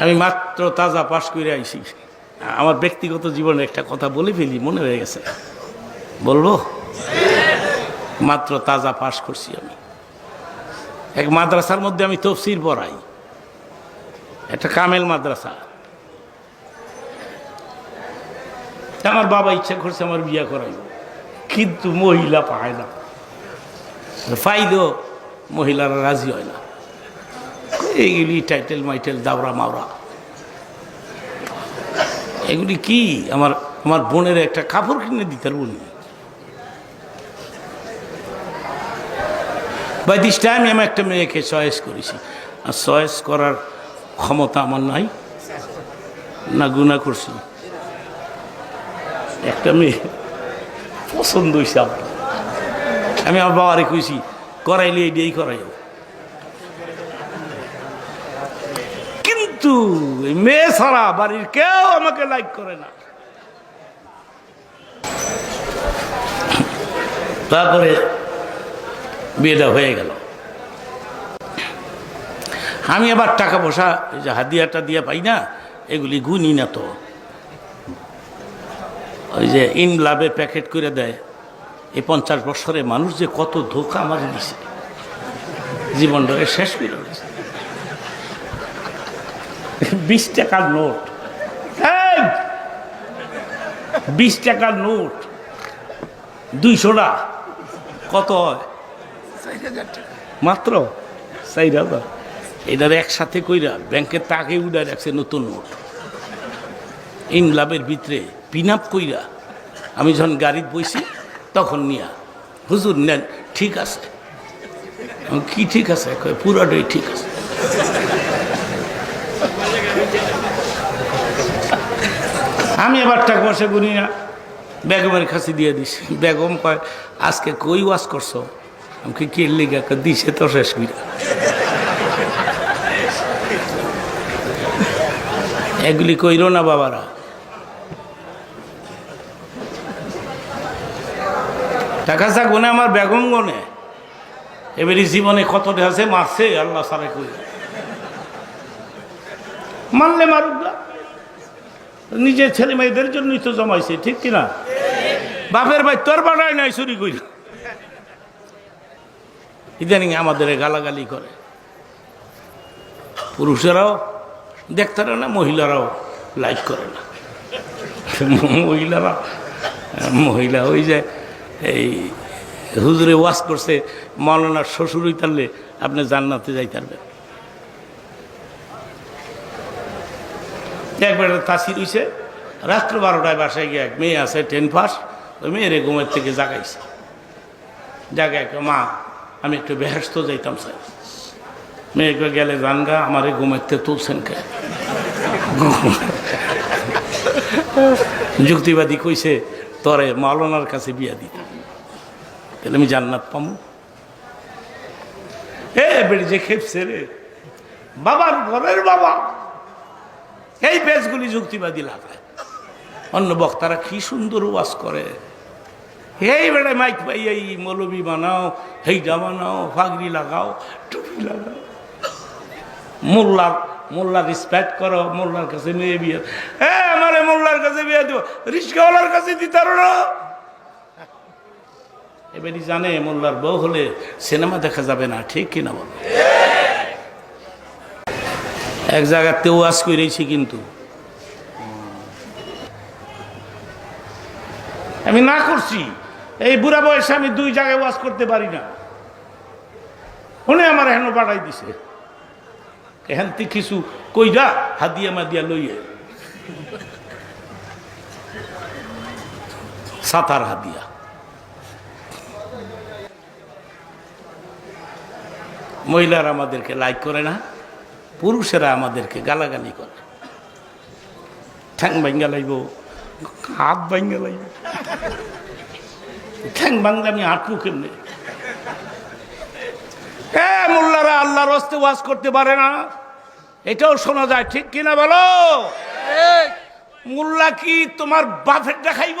আমি মাত্র তাজা পাশ করে আইছি। আমার ব্যক্তিগত জীবনে একটা কথা বলে ফেলি, মনে হয়ে গেছে। বলব? মাত্র তাজা পাশ করছি আমি। এক মাদ্রাসার মধ্যে আমি তফসির পড়াই। একটা কামেল মাদ্রাসা। আমার বাবা ইচ্ছা করছে আমার বিয়া করাই। কিন্তু মহিলা পায় না। ফাইদো মহিলারা রাজি হয় না। এইগুলি টাইটেল মাইটেল দাওরা মাওরা। এগুলি কি? আমার আমার বোনের একটা কাপড় কিনে দিতে বলি বাই দিস টাইম আমি একটা মেয়েকে চয়েস করেছি। আর চয়েস করার ক্ষমতা আমার নাই। না গুণা করছি। একটা মেয়ে পছন্দ হয়েছে আমার। আমি আমার বাবারে কইছি, করাইলে দিয়েই করাইও। কিন্তু মেয়ে ছাড়া বাড়ির কেউ আমাকে লাইক করে না। তারপরে বিয়েটা হয়ে গেল। আমি আবার টাকা পয়সা, এই যে হাদিয়াটা দিয়ে পাই না, এগুলি গুনি না তো। ওই যে ইন লাভে প্যাকেট করে দেয়। এই পঞ্চাশ বছরে মানুষ যে কত ধোকা আমার দিছে। জীবনটাকে শেষ করে দিয়েছে বিশ টাকার নোট! বিশ টাকার নোট। দুইশোটা কত হয়? মাত্র? চাই দাদা এটার একসাথে কইরা ব্যাংকের তাকে উড়া রাখছে নতুন নোট। ইনলাভের ভিতরে পিন আপ কইরা আমি যখন গাড়িতে বইছি, তখন নিয়া। হুজুর, নেন, ঠিক আছে। কি ঠিক আছে? পুরাটাই ঠিক আছে। আমি এবার টাকা পয়সা গুনি না। বেগমের কাছে দিয়ে দিছি। বেগম কয়, আজকে কই ওয়াজ করছ? আমি কি লিগা? দিছে তো শেষ কইরা। এগুলি কইর না বাবারা। টাকা চা গুনে আমার বেগম গনে এবারে জীবনে কত আছে, মারছে, আল্লাহ সারে কই মারলে মারুক না। নিজের ছেলে মেয়েদের জন্যই তো জমাইছে, ঠিক কিনা? বাপের ভাই তোর বাড়ায় নাই, চুরি কইল ইদানিং আমাদের গালাগালি করে। পুরুষেরাও দেখতে না, মহিলারাও লাইক করে না। মহিলারা, মহিলা ওই যে এই হুজুরে ওয়াশ করছে মৌলানার শ্বশুর হইতারলে আপনি জান্নাতে যাই পারবেন। একবার তাসির হইছে। রাত্র বারোটায় বাসায় গিয়ে এক মেয়ে আছে টেন পাস ওই মেয়েরে ঘুমের থেকে জাগাইছে। জাগায় মা, আমি একটু বেহেস্ত যাইতাম স্যার। মেয়েকে গেলে জানগা আমারে ঘুমের থেকে তুলছেন কে? যুক্তিবাদী কইছে, তরে মাওলানার কাছে বিয়া দিতে তাহলে আমি জান্নাত পামু। এ বেড়ে যে খেপছে রে, বাবার ঘরের বাবা। এই পেজগুলি যুক্তিবাদী লাগায় অন্য বক্তারা কি সুন্দর ওয়াজ করে। এই বেড়ে মাইক পাই, এই মৌলবি বানাও হেইটা বানাও, ফাগরি লাগাও, টুপি লাগাও। মোল্লার মোল্লা রিসপেক্ট করো, মোল্লার কাছে মেয়ে বিয়ে। এ, আমারে মোল্লার কাছে বিয়ে দিব রিস্কাওয়ালার কাছে দিতার না। এবারই জানে, মোল্লার বউ হলে সিনেমা দেখা যাবে না, ঠিক কিনা বল? এক জায়গাতে ওয়াজ করেছি কিন্তু। আমি না করছি, এই বুড়া বয়সে আমি দুই জায়গায় ওয়াজ করতে পারি না। উনি আমার হেন পাঠাই দিছে। এখানতে কিছু কইরা হাদিয়া মাদিয়া লইয়ে। সাতার হাদিয়া। মহিলারা আমাদেরকে লাইক করে না। পুরুষেরা আমাদেরকে গালাগালি করে। ঠ্যাং ভাঙ্গা লাইব হাত ভাঙ্গা লাইব ঠ্যাং ভাঙলে আমি হাঁটবো কেমনে? এ মোল্লারা আল্লাহর হস্তে ওয়াজ করতে পারে না। এটাও শোনা যায় ঠিক কিনা বলো? মোল্লা কি তোমার বাফের দেখাইব।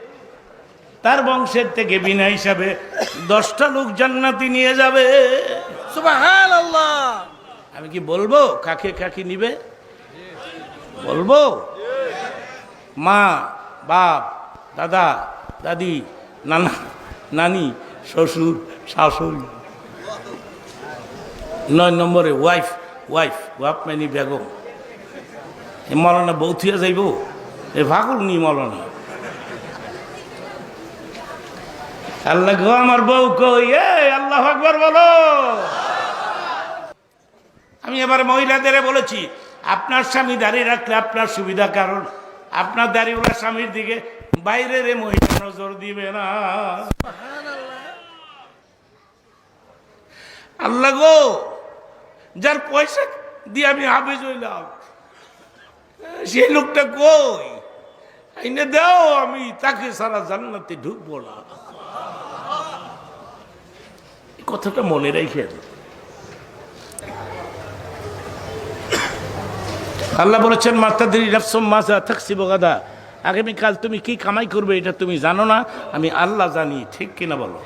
তার বংশের থেকে বিনা হিসাবে দশটা লোক জান্নাতি নিয়ে যাবে। আমি কি বলব? কাকে কাকে নিবে? বলব? মা বাপ দাদা দাদি নানা নানি শ্বশুর শাশুড়ি। নয় নম্বরে ওয়াইফ ওয়াইফ ওয়াপ মানি বেগম। এ মলনা বৌথিয়া যাইব? এ ভাগুল নি মলনা আল্লাহ গো, আমার বউ কই? এ আল্লাহ আকবর বলো। আমি এবার মহিলাদের বলেছি, আপনার স্বামী দাঁড়িয়ে রাখলে আপনার সুবিধা, কারণ আপনার দাঁড়িয়েওয়ালা স্বামীর দিকে বাইরের এ মহিলা নজর দিবে না। আল্লাহ গো, যার পয়সা দিয়ে আমি হাফেজ হইলাম, সেই লোকটা কই? এনে দাও, আমি তাকে সারা জান্নাতে ঢুকবো না। এই কথাটা মনে রেখে আল্লাহ বলেছেন মাতাদি নফসম মাজা থাকছি বগাদা আগামীকাল তুমি কি কামাই করবে এটা তুমি জানো না আমি আল্লাহ জানি ঠিক কিনা বলো?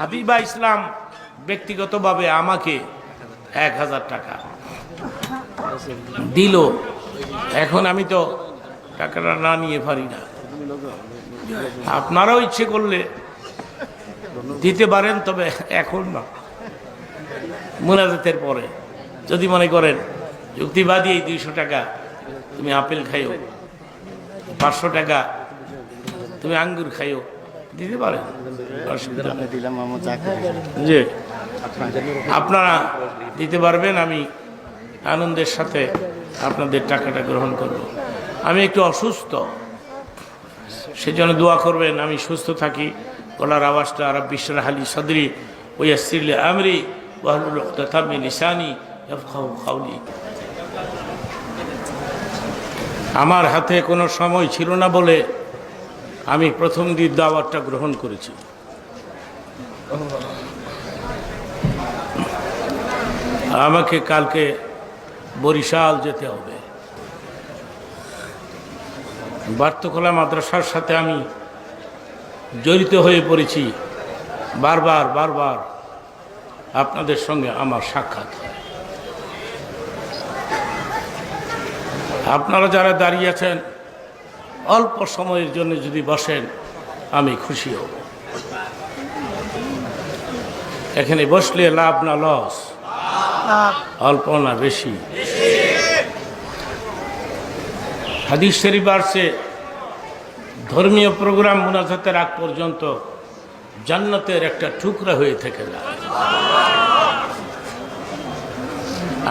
হাবিবা ইসলাম ব্যক্তিগতভাবে আমাকে এক হাজার টাকা দিল। এখন আমি তো টাকাটা না নিয়ে পারি না। আপনারাও ইচ্ছে করলে দিতে পারেন, তবে এখন না। মোনাজাতের পরে। যদি মনে করেন, যুক্তিবাদী এই দুইশো টাকা তুমি আপেল খাইও, পাঁচশো টাকা তুমি আঙ্গুর খাইও, দিতে পারেন। যে আপনারা দিতে পারবেন, আমি আনন্দের সাথে আপনাদের টাকাটা গ্রহণ করব। আমি একটু অসুস্থ। সেজন্য দোয়া করবেন, আমি সুস্থ থাকি। গলার আওয়াজটা আরব বিশ্বের হালি সদরি ওয়াসিল আমরি উকতাতাম মিন লিসানি আমার হাতে কোনো সময় ছিল না বলে আমি প্রথম দিন দাওয়াতটা গ্রহণ করেছি। আমাকে কালকে বরিশাল যেতে হবে। বার্তকলা মাদ্রাসার সাথে আমি জড়িত হয়ে পড়েছি। বারবার বারবার আপনাদের সঙ্গে আমার সাক্ষাৎ। আপনারা যারা দাঁড়িয়ে আছেন অল্প সময়ের জন্য যদি বসেন আমি খুশি হব। এখানে বসলে লাভ না লস? অল্প না বেশি? হাদিস শরীফ আসছে। ধর্মীয় প্রোগ্রাম মুনাজাতের আগ পর্যন্ত জান্নাতের একটা টুকরা হয়ে থেকে যায়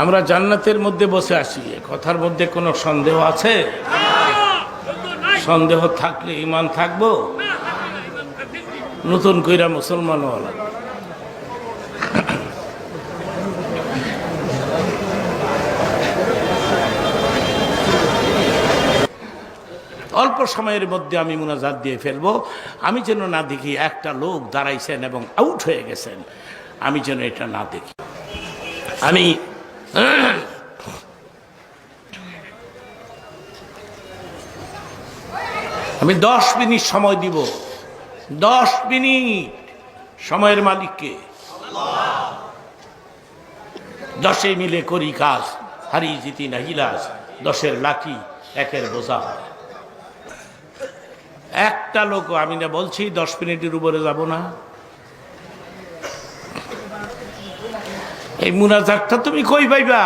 আমরা জান্নাতের মধ্যে বসে এ কথার মধ্যে কোনো সন্দেহ আছে? সন্দেহ থাকলে ইমান থাকব? নতুন কইরা মুসলমান হলাম অল্প সময়ের মধ্যে আমি মুনাজাত দিয়ে ফেলব। আমি যেন না দেখি একটা লোক দাঁড়াইছেন এবং আউট হয়ে গেছেন। আমি যেন এটা না দেখি। আমি আমি দশ মিনিট সময় দিব। দশ মিনিট সময়ের মালিককে। দশে মিলে করি কাজ হারি জিতি না হিলাস দশের লাকি একের বোঝা হয়। একটা লোক, আমি না বলছি দশ মিনিটের উপরে যাব না। এই মুনাজাতটা তুমি কই পাইবা?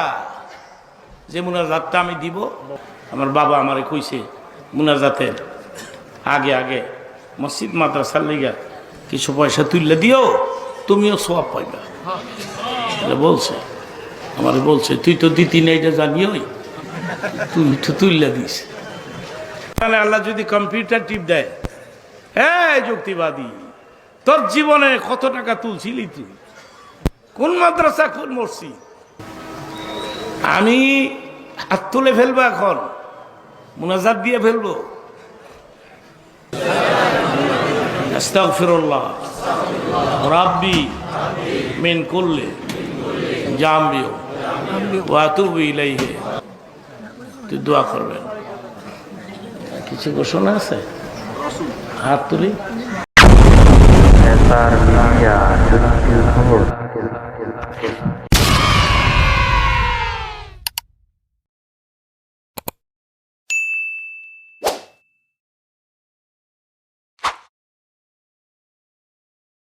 যে মুনাজাতটা আমি দিব। আমার বাবা আমারে কইছে, মুনাজাতের আগে আগে মসজিদ মাদ্রাসার লেগা কিছু পয়সা তুললে দিও, তুমিও সব পাইবা। বলছে, আমার বলছে, তুই তো দিতি না এটা জানিওই, তুই তো তুললে দিস। তাহলে আল্লাহ যদি কম্পিউটার টিপ দেয়। হ্যাঁ যুক্তিবাদী, তোর জীবনে কত টাকা তুলছিলি তুই? কোন মাদ্রাসা, কোন মসজিদ? আমি হাত তুলে ফেলব এখন, মুনাজাত দিয়ে ফেলব। আস্তাগফিরুল্লাহ। রাব্বি মিন কুল্লি জামবিও ওয়া দোয়া করবেন। কিছু ঘোষণা আছে? হাত তুলি। তার